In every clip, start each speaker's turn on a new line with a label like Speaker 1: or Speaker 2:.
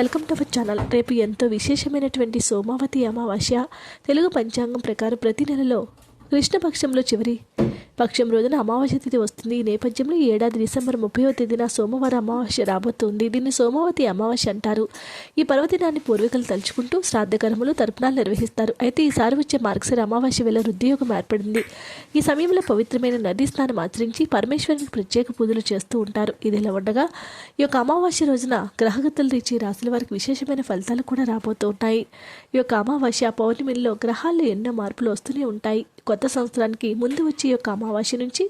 Speaker 1: Welcome to our channel. రేపు ఎంతో విశేషమైనటువంటి సోమావతి అమావాస్య. తెలుగు పంచాంగం ప్రకారం ప్రతి నెలలో కృష్ణపక్షంలో చివరి. పక్షం రోజున అమావాస్య తిథి వస్తుంది. ఈ నేపథ్యంలో ఈ ఏడాది డిసెంబర్ ముప్పైవ తేదీన సోమవారం అమావాస్య రాబోతుంది. దీన్ని సోమవతి అమావాస్య అంటారు. ఈ పర్వదినాన్ని పూర్వీకులు తలుచుకుంటూ శ్రాద్ధకర్మలు తర్పణాలు నిర్వహిస్తారు. అయితే ఈసారి వచ్చే మార్గశిర అమావాస్య వేళ రుద్యోగం ఏర్పడింది. ఈ సమయంలో పవిత్రమైన నదీ స్నానం ఆచరించి పరమేశ్వరునికి ప్రత్యేక పూజలు చేస్తూ ఉంటారు. ఇదిలా ఉండగా ఈ యొక్క అమావాస్య రోజున గ్రహగతుల రీచి రాశుల వారికి విశేషమైన ఫలితాలు కూడా రాబోతూ ఉంటాయి. ఈ యొక్క అమావాస్య పౌర్ణమిలో గ్రహాల్లో ఎన్నో మార్పులు వస్తూనే ఉంటాయి. కొత్త సంవత్సరానికి ముందు వచ్చే యొక్క అమావాస్య నుంచి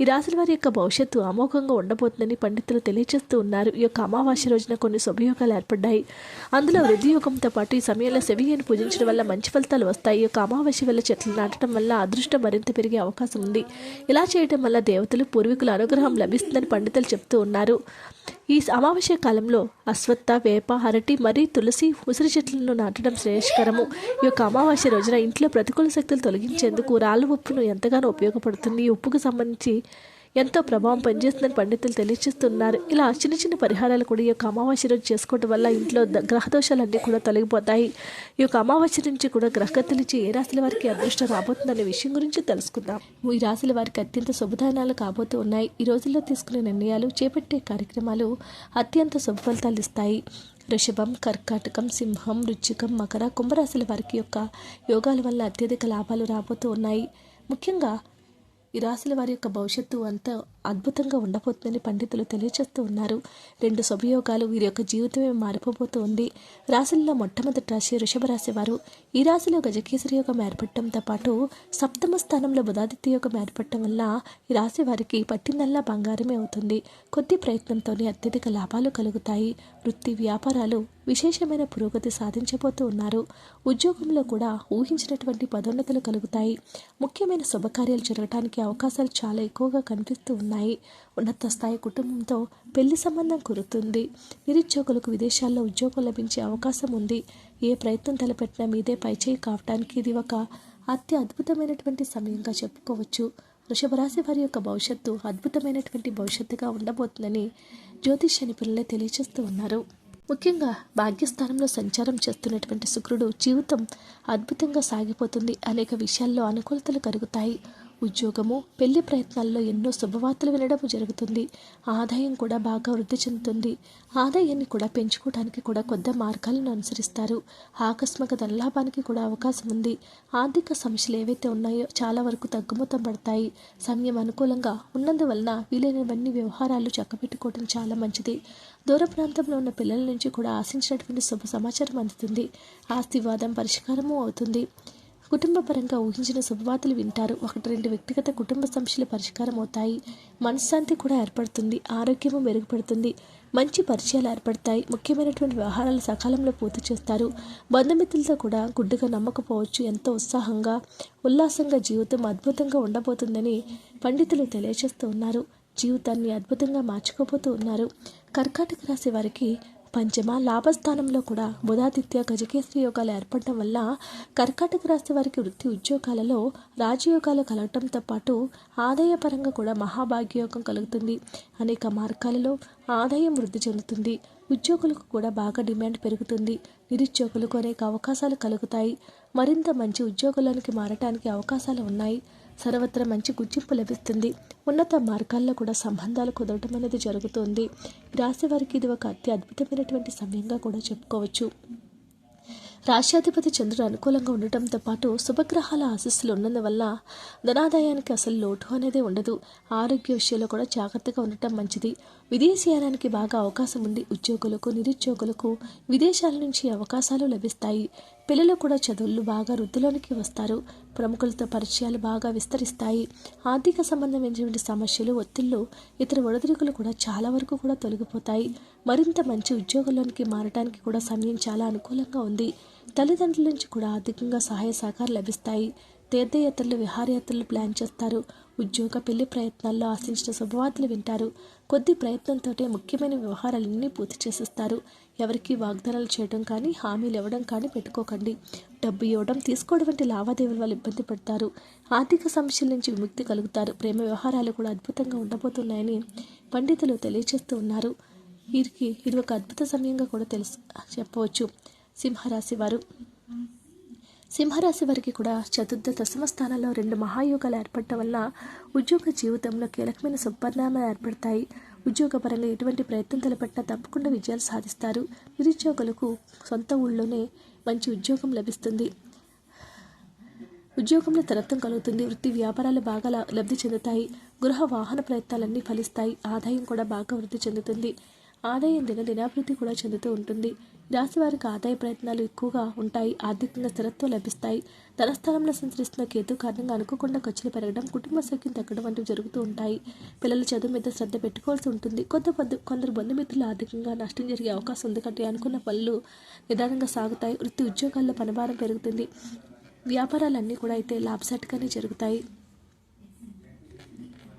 Speaker 1: ఈ రాశుల వారి యొక్క భవిష్యత్తు అమోఘంగా ఉండబోతుందని పండితులు తెలియజేస్తూ ఉన్నారు. ఈ యొక్క అమావాస్య రోజున కొన్ని శుభయోగాలు ఏర్పడ్డాయి. అందులో వృద్ధియోగంతో పాటు ఈ సమయంలో సెవియను పూజించడం వల్ల మంచి ఫలితాలు వస్తాయి. ఈ యొక్క అమావాస్య వల్ల చెట్లు నాటడం వల్ల అదృష్టం మరింత పెరిగే అవకాశం ఉంది. ఇలా చేయడం వల్ల దేవతలు పూర్వీకుల అనుగ్రహం లభిస్తుందని పండితులు చెప్తూ ఉన్నారు. ఈ అమావాస్య కాలంలో అశ్వత్థ వేప అరటి మరియు తులసి ఉసిరి చెట్లను నాటడం శ్రేయస్కరము. ఈ యొక్క అమావాస్య రోజున ఇంట్లో ప్రతికూల శక్తులు తొలగించేందుకు రాళ్ళు ఉప్పును ఎంతగానో ఉపయోగపడుతుంది ఉప్పుకు సంబంధించి ఎంతో ప్రభావం పనిచేస్తుందని పండితులు తెలియజేస్తున్నారు. ఇలా చిన్న చిన్న పరిహారాలు కూడా ఈ యొక్క అమావాస్య రోజు చేసుకోవడం వల్ల ఇంట్లో గ్రహదోషాలన్నీ కూడా తొలగిపోతాయి. ఈ యొక్క అమావాస్య నుంచి కూడా గ్రహగతుల నుంచి ఏ రాశుల వారికి అదృష్టం రాబోతుందనే విషయం గురించి తెలుసుకుందాం. ఈ రాశుల వారికి అత్యంత శుభదానాలు కాబోతూ ఉన్నాయి. ఈ రోజుల్లో తీసుకునే నిర్ణయాలు చేపట్టే కార్యక్రమాలు అత్యంత శుభ ఫలితాలు ఇస్తాయి. వృషభం కర్కాటకం సింహం రుచికం మకర కుంభరాశుల వారికి యొక్క యోగాల వల్ల అత్యధిక లాభాలు రాబోతూ ఉన్నాయి. ముఖ్యంగా ఈ రాశుల వారి యొక్క భవిష్యత్తు అంతా అద్భుతంగా ఉండబోతుందని పండితులు తెలియజేస్తూ ఉన్నారు. రెండు శుభయోగాలు వీరి యొక్క జీవితమే మారిపోబోతూ ఉంది రాశుల్లో మొట్టమొదటి రాశి వృషభ రాశి వారు. ఈ రాశిలో గజకేసరి యోగం ఏర్పడటంతో పాటు సప్తమ స్థానంలో బుధాదిత్య యోగం ఏర్పడటం వల్ల ఈ రాశి వారికి పట్టిందల్లా బంగారమే అవుతుంది. కొద్ది ప్రయత్నంతోనే అత్యధిక లాభాలు కలుగుతాయి. వృత్తి వ్యాపారాలు విశేషమైన పురోగతి సాధించబోతూ ఉన్నారు. ఉద్యోగంలో కూడా ఊహించినటువంటి పదోన్నతులు కలుగుతాయి. ముఖ్యమైన శుభకార్యాలు జరగడానికి అవకాశాలు చాలా ఎక్కువగా కనిపిస్తూ ఉన్నాయి. ఉన్నత స్థాయి కుటుంబంతో పెళ్ళి సంబంధం కురుతుంది. నిరుద్యోగులకు విదేశాల్లో ఉద్యోగం లభించే అవకాశం ఉంది. ఏ ప్రయత్నం తలపెట్టినా మీదే పైచేయి కావటానికి ఇది ఒక అతి అద్భుతమైనటువంటి సమయంగా చెప్పుకోవచ్చు. వృషభరాశి వారి యొక్క భవిష్యత్తు అద్భుతమైనటువంటి భవిష్యత్తుగా ఉండబోతుందని జ్యోతిష్య నిపుణులే తెలియజేస్తూ ఉన్నారు. ముఖ్యంగా భాగ్యస్థానంలో సంచారం చేస్తున్నటువంటి శుక్రుడు జీవితం అద్భుతంగా సాగిపోతుంది. అనేక విషయాల్లో అనుకూలతలు కలుగుతాయి. ఉద్యోగము పెళ్ళి ప్రయత్నాల్లో ఎన్నో శుభవార్తలు వినడం జరుగుతుంది. ఆదాయం కూడా బాగా వృద్ధి చెందుతుంది. ఆదాయాన్ని కూడా పెంచుకోవడానికి కూడా కొత్త మార్గాలను అనుసరిస్తారు. ఆకస్మిక ధనలాభానికి కూడా అవకాశం ఉంది. ఆర్థిక సమస్యలు ఏవైతే ఉన్నాయో చాలా వరకు తగ్గుముఖం పడతాయి. సమయం అనుకూలంగా ఉన్నందువలన వీలైనవన్నీ వ్యవహారాలు చక్కబెట్టుకోవడం చాలా మంచిది. దూర ప్రాంతంలో ఉన్న పిల్లల నుంచి కూడా ఆశించినటువంటి శుభ సమాచారం అందుతుంది. ఆస్తివాదం పరిష్కారము అవుతుంది. కుటుంబ పరంగా ఊహించిన శుభవార్తలు వింటారు. ఒకటి రెండు వ్యక్తిగత కుటుంబ సమస్యలు పరిష్కారం అవుతాయి. మనశ్శాంతి కూడా ఏర్పడుతుంది. ఆరోగ్యము మెరుగుపడుతుంది. మంచి పరిచయాలు ఏర్పడతాయి. ముఖ్యమైనటువంటి వ్యవహారాలు సకాలంలో పూర్తి చేస్తారు. బంధుమిత్రులతో కూడా గుడ్డుగా నమ్మకపోవచ్చు. ఎంతో ఉత్సాహంగా ఉల్లాసంగా జీవితం అద్భుతంగా ఉండబోతుందని పండితులు తెలియజేస్తూ ఉన్నారు. జీవితాన్ని అద్భుతంగా మార్చుకోబోతూ ఉన్నారు. కర్కాటక రాశి వారికి పంచమ లాభస్థానంలో కూడా బుధాదిత్య గజకేసరి యోగాలు ఏర్పడటం వల్ల కర్కాటక రాశి వారికి వృత్తి ఉద్యోగాలలో రాజయోగాలు కలగటంతో పాటు ఆదాయపరంగా కూడా మహాభాగ్యయోగం కలుగుతుంది. అనేక మార్గాలలో ఆదాయం వృద్ధి చెందుతుంది. ఉద్యోగులకు కూడా బాగా డిమాండ్ పెరుగుతుంది. నిరుద్యోగులకు అనేక అవకాశాలు కలుగుతాయి. మరింత మంచి ఉద్యోగులకి మారటానికి అవకాశాలు ఉన్నాయి. సర్వత్రా మంచి గుర్తింపు లభిస్తుంది. ఉన్నత మార్గాల్లో కూడా సంబంధాలు కుదరటం అనేది జరుగుతుంది. రాసే రాశి వారికి ఇది ఒక అతి అద్భుతమైనటువంటి సమయంగా కూడా చెప్పుకోవచ్చు. రాష్ట్రాధిపతి చంద్రుడు అనుకూలంగా ఉండటంతో పాటు శుభగ్రహాల ఆశస్సులు ఉన్నందువల్ల ధనాదాయానికి అసలు లోటు అనేది ఉండదు. ఆరోగ్య విషయంలో కూడా జాగ్రత్తగా ఉండటం మంచిది. విదేశీయానానికి బాగా అవకాశం ఉంది. ఉద్యోగులకు నిరుద్యోగులకు విదేశాల నుంచి అవకాశాలు లభిస్తాయి. పిల్లలు కూడా చదువులు బాగా వృద్ధిలోనికి వస్తారు. ప్రముఖులతో పరిచయాలు బాగా విస్తరిస్తాయి. ఆర్థిక సంబంధమైనటువంటి సమస్యలు ఒత్తిళ్ళు ఇతర ఒడిదుడుకులు కూడా చాలా వరకు కూడా తొలగిపోతాయి. మరింత మంచి ఉద్యోగంలోనికి మారడానికి కూడా సమయం చాలా అనుకూలంగా ఉంది. తల్లిదండ్రుల నుంచి కూడా ఆర్థికంగా సహాయ సహకారం లభిస్తాయి. తీర్థయాత్రలు విహారయాత్రలు ప్లాన్ చేస్తారు. ఉద్యోగ పెళ్ళి ప్రయత్నాల్లో ఆశించిన శుభవార్తలు వింటారు. కొద్ది ప్రయత్నంతో ముఖ్యమైన వ్యవహారాలన్నీ పూర్తి చేసేస్తారు. ఎవరికి వాగ్దానాలు చేయడం కానీ హామీలు ఇవ్వడం కానీ పెట్టుకోకండి. డబ్బు ఇవ్వడం తీసుకోవడం వంటి లావాదేవీల వల్ల ఇబ్బంది పడతారు. ఆర్థిక సమస్యల నుంచి విముక్తి కలుగుతారు. ప్రేమ వ్యవహారాలు కూడా అద్భుతంగా ఉండబోతున్నాయని పండితులు తెలియజేస్తూ ఉన్నారు. వీరికి ఇది ఒక అద్భుత సమయంగా కూడా తెలుసు. చెప్పవచ్చు. సింహరాశి వారు. సింహరాశి వారికి కూడా చతుర్థ దశమ స్థానంలో రెండు మహాయోగాలు ఏర్పడటం వల్ల ఉద్యోగ జీవితంలో కీలకమైన సుపరిణామాలు ఏర్పడతాయి. ఉద్యోగపరంగా ఎటువంటి ప్రయత్నం తలపెట్టినా తప్పకుండా విజయాలు సాధిస్తారు. నిరుద్యోగులకు సొంత ఊళ్ళోనే మంచి ఉద్యోగం లభిస్తుంది. ఉద్యోగంలో తరత్వం కలుగుతుంది. వృత్తి వ్యాపారాలు బాగా లబ్ధి చెందుతాయి. గృహ వాహన ప్రయత్నాలన్నీ ఫలిస్తాయి. ఆదాయం కూడా బాగా వృద్ధి చెందుతుంది. ఆదాయం దిన దినాభివృద్ధి కూడా చెందుతూ ఉంటుంది. రాశి వారికి ఆదాయ ప్రయత్నాలు ఎక్కువగా ఉంటాయి ఆర్థికంగా స్థిరత్వం లభిస్తాయి. ధనస్థానంలో సంచరిస్తున్న కేతు కారణంగా అనుకోకుండా ఖర్చులు పెరగడం కుటుంబ సఖ్యం తగ్గడం వంటివి జరుగుతూ ఉంటాయి. పిల్లల చదువు మీద శ్రద్ధ పెట్టుకోవాల్సి ఉంటుంది. కొంత కొందరు బంధుమిత్రులు ఆర్థికంగా నష్టం జరిగే అవకాశం ఉంది. కంటే అనుకున్న పనులు నిదానంగా సాగుతాయి. వృత్తి ఉద్యోగాల్లో పనిభారం పెరుగుతుంది. వ్యాపారాలన్నీ కూడా అయితే లాభసాటిగానే జరుగుతాయి.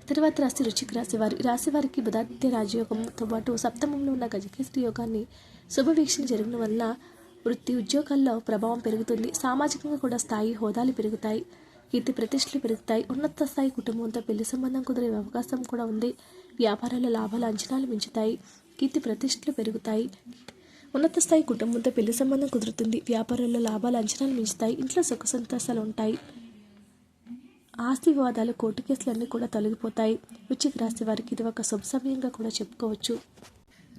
Speaker 1: తర్వాత రాశి రుచికి రాశి రాశివారికి బుధాత్య బుధాదిత్య రాజయోగంతో పాటు సప్తమంలో ఉన్న గజకేశ్వరి యోగాన్ని శుభవీక్షణ జరగడం వల్ల వృత్తి ఉద్యోగాల్లో ప్రభావం పెరుగుతుంది. సామాజికంగా కూడా స్థాయి హోదాలు పెరుగుతాయి. కీర్తి ప్రతిష్టలు పెరుగుతాయి. ఉన్నత స్థాయి కుటుంబంతో పెళ్ళి సంబంధం కుదిరే అవకాశం కూడా ఉంది. వ్యాపారాల లాభాలు అంచనాలు మించుతాయి. కీర్తి ప్రతిష్టలు పెరుగుతాయి. ఉన్నత స్థాయి కుటుంబంతో పెళ్ళి సంబంధం కుదురుతుంది. వ్యాపారంలో లాభాలు అంచనాలు మించుతాయి. ఇంట్లో సుఖ సంతోషాలు ఉంటాయి. ఆస్తి వివాదాలు కోర్టు కేసులన్నీ కూడా తొలగిపోతాయి. వృశ్చిక రాశి వారికి ఇది ఒక శుభ సమయంగా కూడా చెప్పుకోవచ్చు.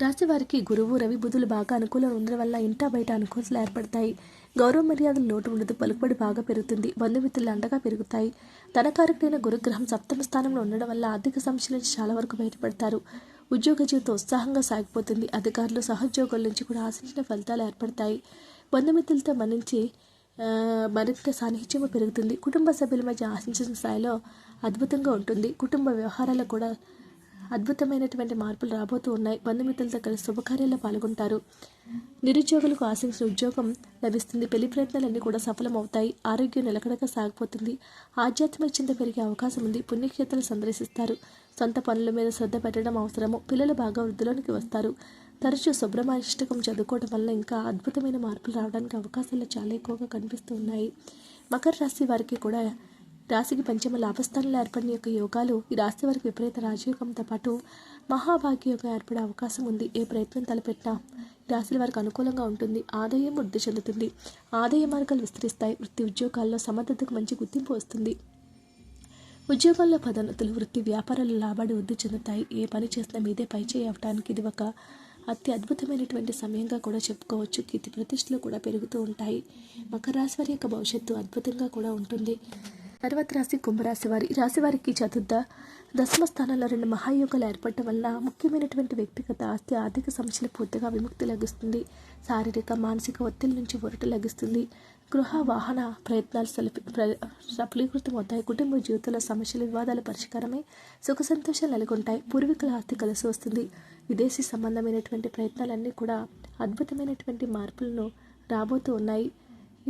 Speaker 1: రాశి వారికి గురువు రవి బుధులు బాగా అనుకూలం ఉండడం వల్ల ఇంటా బయట అనుకూలతలు ఏర్పడతాయి. గౌరవ మర్యాదలు లోటు ఉండదు పలుకుబడి బాగా పెరుగుతుంది బంధుమిత్రులు అండగా పెరుగుతాయి. ధనకారకుడైన గురుగ్రహం సప్తమ స్థానంలో ఉండడం వల్ల ఆర్థిక సమస్యల నుంచి చాలా వరకు బయటపడతారు. ఉద్యోగ జీవితం ఉత్సాహంగా సాగిపోతుంది అధికారులు సహోద్యోగుల నుంచి కూడా ఆశించిన ఫలితాలు ఏర్పడతాయి. బంధుమిత్రులతో మన్నించి మరింత సాన్నిహిత్యం పెరుగుతుంది. కుటుంబ సభ్యుల మధ్య ఆశించిన స్థాయిలో అద్భుతంగా ఉంటుంది. కుటుంబ వ్యవహారాలు కూడా అద్భుతమైనటువంటి మార్పులు రాబోతూ ఉన్నాయి. బంధుమిత్రులతో కలిసి శుభకార్యాల్లో పాల్గొంటారు. నిరుద్యోగులకు ఆశించిన ఉద్యోగం లభిస్తుంది. పెళ్ళి ప్రయత్నాలన్నీ కూడా సఫలమవుతాయి. ఆరోగ్యం నిలకడగా సాగిపోతుంది. ఆధ్యాత్మిక చింత పెరిగే అవకాశం ఉంది. పుణ్యక్షేత్రాలు సందర్శిస్తారు. సొంత పనుల మీద శ్రద్ధ పెట్టడం అవసరము. పిల్లలు బాగా వృద్ధిలోనికి వస్తారు. తరచూ శుభ్రమాష్టకం చదువుకోవడం వల్ల ఇంకా అద్భుతమైన మార్పులు రావడానికి అవకాశాలు చాలా ఎక్కువగా కనిపిస్తూ ఉన్నాయి మకర రాశి వారికి కూడా రాశికి పంచమ లాభస్థానంలో ఏర్పడిన యొక్క యోగాలు ఈ రాశి వారికి విపరీత రాజయోగంతో పాటు మహాభాగ్య యోగం ఏర్పడే అవకాశం ఉంది. ఏ ప్రయత్నం తలపెట్టినా రాశుల వారికి అనుకూలంగా ఉంటుంది. ఆదాయం వృద్ధి చెందుతుంది. ఆదాయ మార్గాలు విస్తరిస్తాయి. వృత్తి ఉద్యోగాల్లో సమర్థతకు మంచి గుర్తింపు వస్తుంది. ఉద్యోగాల్లో పదోన్నతులు వృత్తి వ్యాపారాలు లాభాలు వృద్ధి చెందుతాయి. ఏ పని చేసినా మీదే పైచేయి చేయడానికి ఇది ఒక అతి అద్భుతమైనటువంటి సమయంగా కూడా చెప్పుకోవచ్చు. కీర్తి ప్రతిష్టలు కూడా పెరుగుతూ ఉంటాయి. మకర రాశి వారి యొక్క భవిష్యత్తు అద్భుతంగా కూడా ఉంటుంది. తర్వాత రాశి కుంభరాశి వారి రాశి వారికి చతుర్థ దశమ స్థానంలో రెండు మహాయోగాలు ఏర్పడటం వల్ల ముఖ్యమైనటువంటి వ్యక్తిగత ఆస్తి ఆర్థిక సమస్యలు పూర్తిగా విముక్తి లభిస్తుంది. శారీరక మానసిక ఒత్తిడి నుంచి ఒరట లభిస్తుంది. గృహ వాహన ప్రయత్నాలు సలిపి ప్ర- సఫలీకృతం అవుతాయి. కుటుంబ జీవితంలో సమస్యలు వివాదాలు పరిష్కారమై సుఖ సంతోషాలు నెలకొంటాయి. పూర్వీకుల ఆస్తి కలిసి వస్తుంది. విదేశీ సంబంధమైనటువంటి ప్రయత్నాలన్నీ కూడా అద్భుతమైనటువంటి మార్పులను రాబోతూ ఉన్నాయి.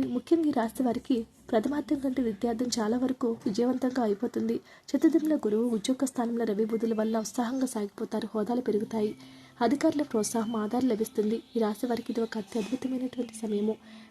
Speaker 1: ముఖ్యంగా ఈ రాశి వారికి ప్రథమార్థం కంటే విద్యార్థం చాలా వరకు విజయవంతంగా అయిపోతుంది. చతుర్థంలో గురువు ఉద్యోగ స్థానంలో రవి బుధుల వల్ల ఉత్సాహంగా సాగిపోతారు. హోదాలు పెరుగుతాయి. అధికారుల ప్రోత్సాహం ఆధారం లభిస్తుంది. ఈ రాశి వారికి ఇది ఒక అతి అద్భుతమైనటువంటి సమయము.